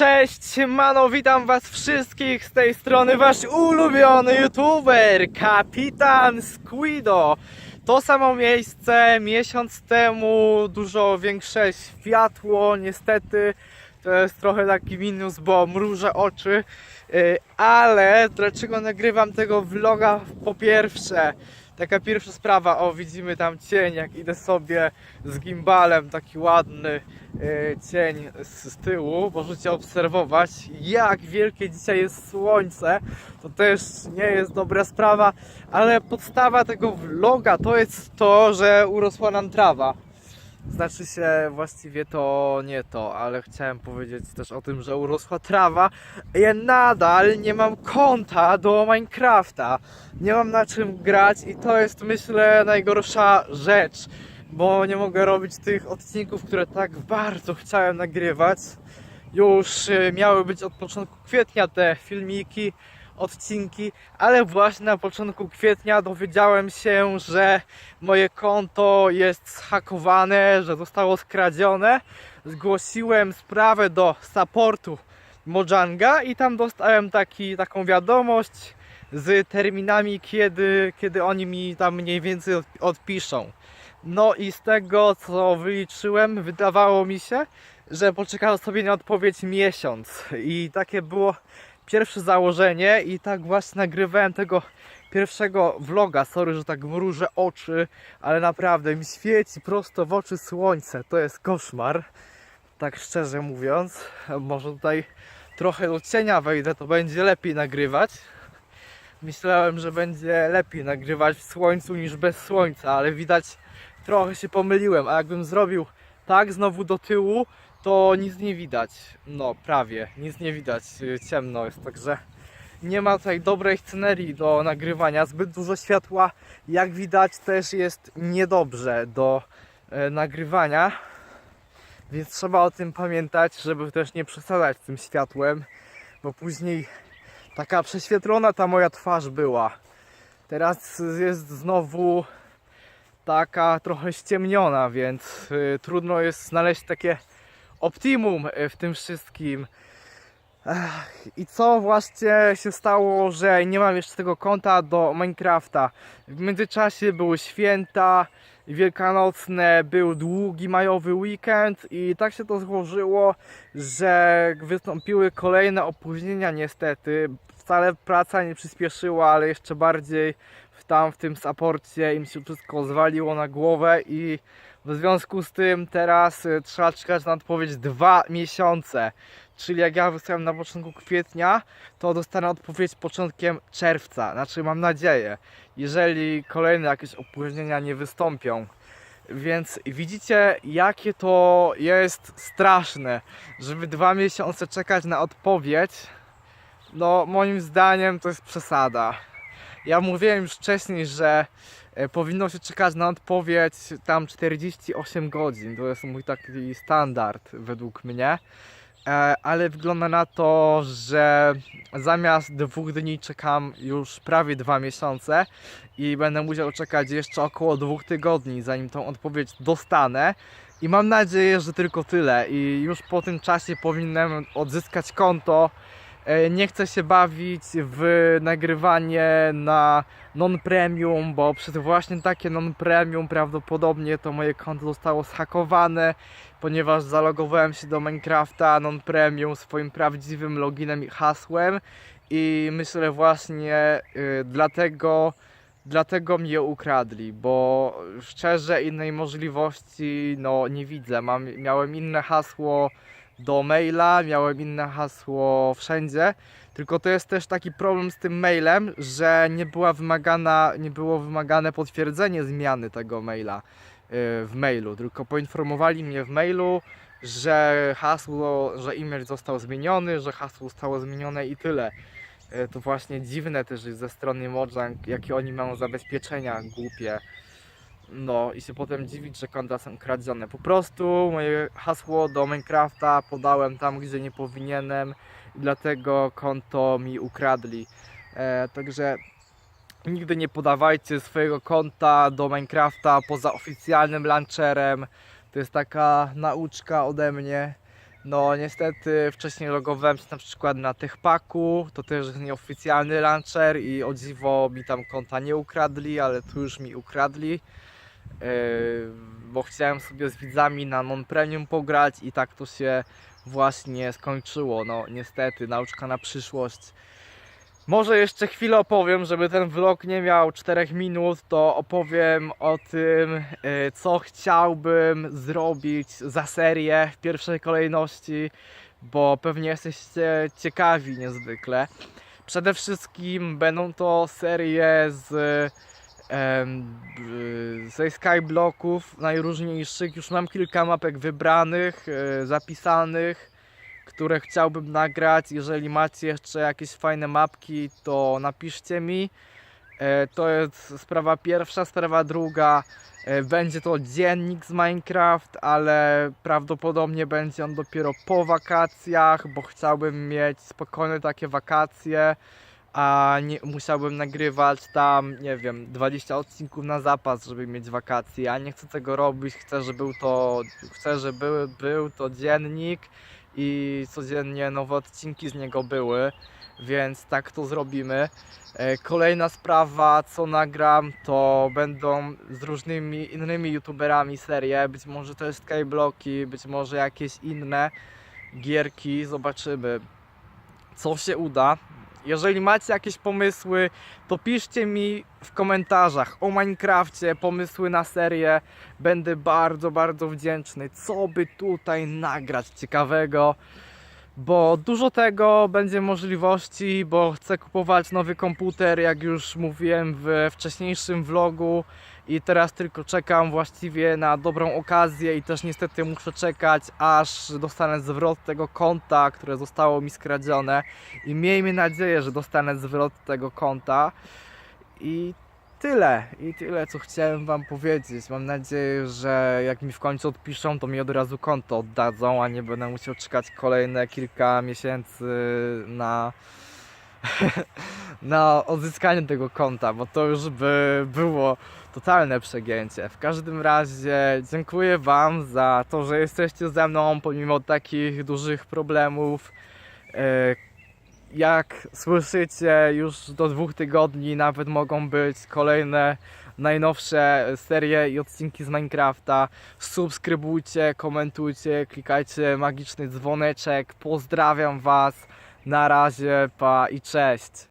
Cześć, mano, witam was wszystkich z tej strony wasz ulubiony youtuber, Kapitan Squido. To samo miejsce miesiąc temu, dużo większe światło, niestety to jest trochę taki minus, bo mrużę oczy, Yy, ale dlaczego nagrywam tego vloga? Po pierwsze, taka pierwsza sprawa, o widzimy tam cień, jak idę sobie z gimbalem, taki ładny yy, cień z, z tyłu, możecie obserwować jak wielkie dzisiaj jest słońce, to też nie jest dobra sprawa, ale podstawa tego vloga to jest to, że urosła nam trawa. Znaczy się właściwie to nie to, ale chciałem powiedzieć też o tym, że urosła trawa. Ja nadal nie mam konta do Minecrafta. Nie mam na czym grać i to jest myślę najgorsza rzecz, bo nie mogę robić tych odcinków, które tak bardzo chciałem nagrywać. Już y, miały być od początku kwietnia te filmiki, odcinki, ale właśnie na początku kwietnia dowiedziałem się, że moje konto jest zhakowane, że zostało skradzione. Zgłosiłem sprawę do supportu Mojanga i tam dostałem taki, taką wiadomość z terminami, kiedy, kiedy oni mi tam mniej więcej od- odpiszą. No i z tego co wyliczyłem, wydawało mi się, że poczekał sobie na odpowiedź miesiąc. I takie było pierwsze założenie i tak właśnie nagrywałem tego pierwszego vloga. Sorry, że tak mrużę oczy, ale naprawdę mi świeci prosto w oczy słońce. To jest koszmar. Tak szczerze mówiąc, może tutaj trochę do cienia wejdę, to będzie lepiej nagrywać. Myślałem, że będzie lepiej nagrywać w słońcu niż bez słońca, ale widać trochę się pomyliłem. A jakbym zrobił tak znowu do tyłu, to nic nie widać. No, prawie, nic nie widać. y, Ciemno jest, także nie ma tutaj dobrej scenerii do nagrywania. Zbyt dużo światła, jak widać, też jest niedobrze do e, nagrywania. Więc trzeba o tym pamiętać, żeby też nie przesadzać tym światłem, bo później taka prześwietlona ta moja twarz była. Teraz jest znowu taka trochę ściemniona, więc y, trudno jest znaleźć takie optimum y, w tym wszystkim. I co właśnie się stało, że nie mam jeszcze tego konta do Minecrafta. W międzyczasie były święta wielkanocne, był długi majowy weekend i tak się to złożyło, że wystąpiły kolejne opóźnienia niestety. Wcale praca nie przyspieszyła, ale jeszcze bardziej tam w tym saporcie im się wszystko zwaliło na głowę i w związku z tym teraz y, trzeba czekać na odpowiedź dwa miesiące. Czyli jak ja wysłałem na początku kwietnia, to dostanę odpowiedź początkiem czerwca. Znaczy mam nadzieję, jeżeli kolejne jakieś opóźnienia nie wystąpią. Więc widzicie, jakie to jest straszne, żeby dwa miesiące czekać na odpowiedź. No, moim zdaniem to jest przesada. Ja mówiłem już wcześniej, że e, powinno się czekać na odpowiedź tam 48 godzin. To jest mój taki standard według mnie. E, Ale wygląda na to, że zamiast dwóch dni czekam już prawie dwa miesiące i będę musiał czekać jeszcze około dwóch tygodni, zanim tą odpowiedź dostanę. I mam nadzieję, że tylko tyle. I już po tym czasie powinienem odzyskać konto. E, Nie chcę się bawić w nagrywanie na non-premium, bo przez właśnie takie non-premium prawdopodobnie to moje konto zostało zhakowane, ponieważ zalogowałem się do Minecrafta non-premium swoim prawdziwym loginem i hasłem i myślę właśnie y, dlatego dlatego mnie ukradli, bo szczerze innej możliwości no nie widzę. Mam, miałem inne hasło do maila, miałem inne hasło wszędzie. Tylko to jest też taki problem z tym mailem, że nie była wymagana, nie było wymagane potwierdzenie zmiany tego maila y, w mailu, tylko poinformowali mnie w mailu, że hasło, że e-mail został zmieniony, że hasło zostało zmienione i tyle. Y, To właśnie dziwne też ze strony Mojang, jakie oni mają zabezpieczenia głupie. No i się potem dziwić, że konta są kradzione. Po prostu moje hasło do Minecrafta podałem tam, gdzie nie powinienem dlatego konto mi ukradli. E, także nigdy nie podawajcie swojego konta do Minecrafta poza oficjalnym launcherem. To jest taka nauczka ode mnie. No niestety wcześniej logowałem się na przykład na Techpaku, to też jest nieoficjalny launcher i o dziwo mi tam konta nie ukradli, ale tu już mi ukradli. Yy, bo chciałem sobie z widzami na non-premium pograć i tak to się właśnie skończyło. No niestety, nauczka na przyszłość. Może jeszcze chwilę opowiem, żeby ten vlog nie miał 4 minut, to opowiem o tym, y, co chciałbym zrobić za serię w pierwszej kolejności, bo pewnie jesteście ciekawi niezwykle. Przede wszystkim będą to serie z ze skyblocków najróżniejszych. Już mam kilka mapek wybranych, y, zapisanych które chciałbym nagrać. Jeżeli macie jeszcze jakieś fajne mapki, to napiszcie mi. E, To jest sprawa pierwsza. Sprawa druga, e, będzie to dziennik z Minecraft, ale prawdopodobnie będzie on dopiero po wakacjach, bo chciałbym mieć spokojne takie wakacje, a nie musiałbym nagrywać tam, nie wiem, 20 odcinków na zapas, żeby mieć wakacje. Ja nie chcę tego robić, chcę, żeby był to, chcę, żeby był to dziennik i codziennie nowe odcinki z niego były, więc tak to zrobimy. E, Kolejna sprawa, co nagram, to będą z różnymi innymi youtuberami serie. Być może to jest Skyblocki, być może jakieś inne gierki. Zobaczymy, co się uda. Jeżeli macie jakieś pomysły, to piszcie mi w komentarzach o Minecrafcie, pomysły na serię. Będę bardzo, bardzo wdzięczny, co by tutaj nagrać ciekawego. Bo dużo tego będzie możliwości, bo chcę kupować nowy komputer, jak już mówiłem w wcześniejszym vlogu. I teraz tylko czekam właściwie na dobrą okazję i też niestety muszę czekać, aż dostanę zwrot tego konta, które zostało mi skradzione. I miejmy nadzieję, że dostanę zwrot tego konta. I tyle, i tyle, co chciałem Wam powiedzieć. Mam nadzieję, że jak mi w końcu odpiszą, to mi od razu konto oddadzą, a nie będę musiał czekać kolejne kilka miesięcy na, na odzyskanie tego konta, bo to już by było totalne przegięcie. W każdym razie dziękuję Wam za to, że jesteście ze mną pomimo takich dużych problemów. Jak słyszycie, już do dwóch tygodni nawet mogą być kolejne najnowsze serie i odcinki z Minecrafta. Subskrybujcie, komentujcie, klikajcie magiczny dzwoneczek. Pozdrawiam Was. Na razie, pa i cześć.